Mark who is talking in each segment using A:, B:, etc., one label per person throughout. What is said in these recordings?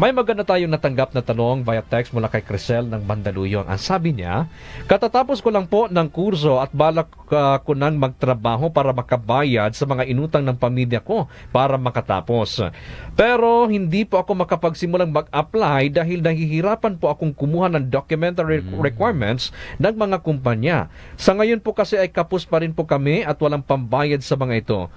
A: May maganda tayong natanggap na tanong via text mula kay Crisel ng Mandaluyong. Ang sabi niya, katatapos ko lang po ng kurso at balak uh, ko nang magtrabaho para makabayad sa mga inutang ng pamilya ko para makatapos. Pero hindi po ako makapagsimulang mag-apply dahil nahihirapan po akong kumuha ng documentary requirements ng mga kumpanya. Sa ngayon po kasi ay kapos pa rin po kami at walang pambayad sa mga ito.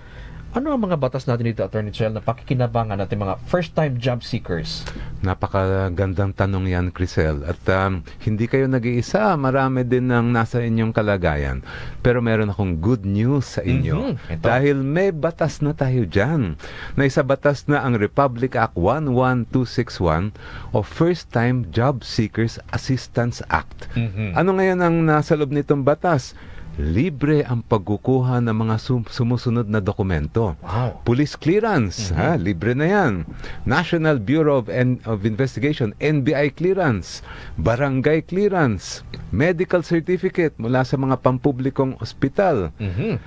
A: Ano ang mga batas natin dito, Attorney Chel, na pakikinabangan natin mga first-time job seekers?
B: Napakagandang tanong yan, Crisel. At um, hindi kayo nag-iisa. Marami din ng nasa inyong kalagayan. Pero meron akong good news sa inyo.
A: Mhm, ito.
B: Dahil may batas na tayo dyan. Na isa batas na ang Republic Act 11261 o First Time Job Seekers Assistance Act.
A: Mhm.
B: Ano ngayon ang nasa loob nitong batas? Libre ang pagkukuha ng mga sum- sumusunod na dokumento.
A: Wow.
B: Police clearance, ha, libre na 'yan. National Bureau of, En- of Investigation, NBI clearance, barangay clearance, medical certificate mula sa mga pampublikong ospital,
A: Mhm.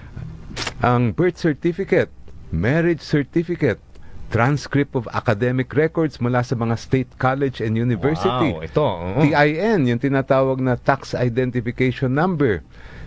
B: ang birth certificate, marriage certificate, transcript of academic records mula sa mga state college and university.
A: Wow, ito. oo.
B: TIN, yung tinatawag na Tax Identification Number.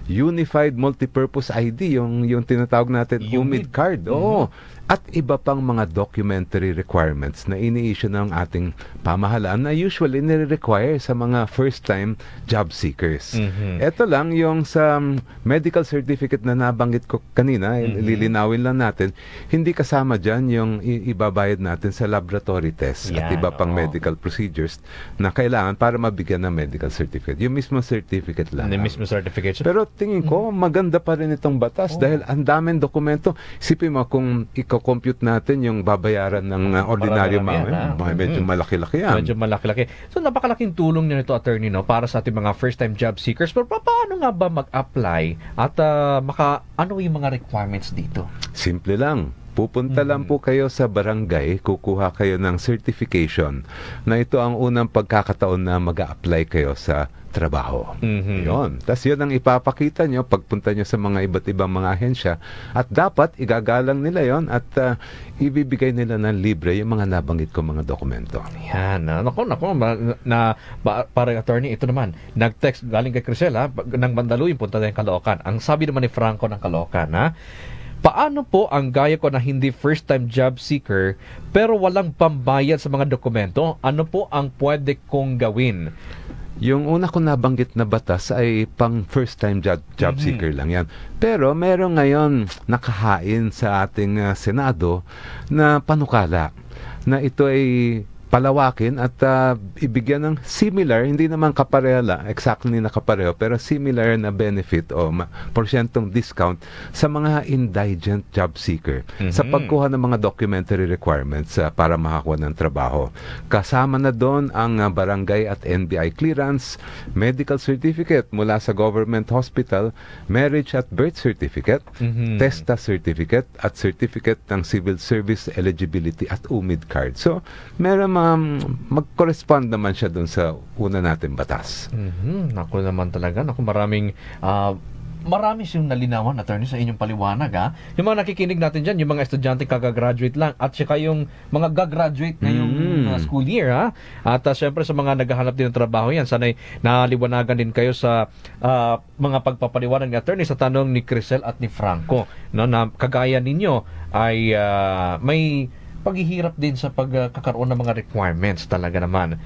B: Unified Multipurpose ID, yung, yung tinatawag natin
A: UMID.
B: UMID card. Oo. At iba pang mga documentary requirements na ini-issue ng ating pamahalaan na usually nire-require sa mga first-time job seekers.
A: Mhm.
B: Ito lang yung sa um, medical certificate na nabanggit ko kanina, lilinawin lang natin, hindi kasama dyan yung ibabayad natin sa laboratory test at
A: Yan,
B: iba pang
A: oo.
B: medical procedures na kailangan para mabigyan ng medical certificate. Yung mismo certificate lang.
A: Hindi mismo certification.
B: Pero tingin ko, maganda pa rin itong batas
A: Oh.
B: dahil ang daming dokumento. Isipin mo kung i-compute natin yung babayaran ng uh, ordinaryo mga,
A: ah.
B: mga medyo malaki-laki yan.
A: Medyo malaki-laki. So, napakalaking tulong niya nito, attorney, no, para sa ating mga first-time job seekers. Pero pa- paano nga ba mag-apply at ah, maka, ano yung mga requirements dito?
B: Simple lang. Pupunta lang
A: Mm-hmm.
B: po kayo sa barangay, kukuha kayo ng certification na ito ang unang pagkakataon na mag apply kayo sa trabaho.
A: Mhm.
B: Yun. Tapos yun ang ipapakita nyo pagpunta nyo sa mga iba't ibang mga ahensya. At dapat igagalang nila yon at ah, ibibigay nila ng libre yung mga nabanggit ko mga dokumento.
A: Yan. ah, Nako, nako. ma- Na, ba, parang attorney, ito naman. Nag-text galing kay Crisel, ha, pag- ng Mandaluyong, punta tayong Caloocan. Ang sabi naman ni Franco ng Caloocan, ha, Paano po ang gaya ko na hindi first-time job seeker pero walang pambayad sa mga dokumento? Ano po ang pwede kong gawin?
B: Yung una ko nabanggit na batas ay pang first time job, job
A: Mhm.
B: seeker lang yan. Pero meron ngayon nakahain sa ating ah, Senado na panukala na ito ay palawakin at ah, ibigyan ng similar, hindi naman kapareha lang, exactly na kapareho, pero similar na benefit o ma- porsyentong discount sa mga indigent job seeker sa
A: Mhm.
B: pagkuha ng mga documentary requirements ah, para makakuha ng trabaho. Kasama na doon ang ah, barangay at NBI clearance, medical certificate mula sa government hospital, marriage at birth certificate,
A: Mhm.
B: TESTA certificate at certificate ng civil service eligibility at UMID card. So, meron mga mag-correspond naman siya doon sa una natin batas.
A: Mhm. Naku naman talaga. Naku, maraming ah, marami siyang nalinawan, attorney, sa inyong paliwanag, ha? Yung mga nakikinig natin dyan, yung mga estudyante kagagraduate lang, at saka yung mga gagraduate ngayong
B: Mm.
A: ah, school year, ha? At ah, syempre sa mga naghahanap din ng trabaho yan, sana'y naliwanagan din kayo sa ah, mga pagpapaliwanag ni attorney sa tanong ni Crisel at ni Franco, no, na kagaya ninyo ay ah, may paghihirap din sa pagkakaroon ng mga requirements talaga naman.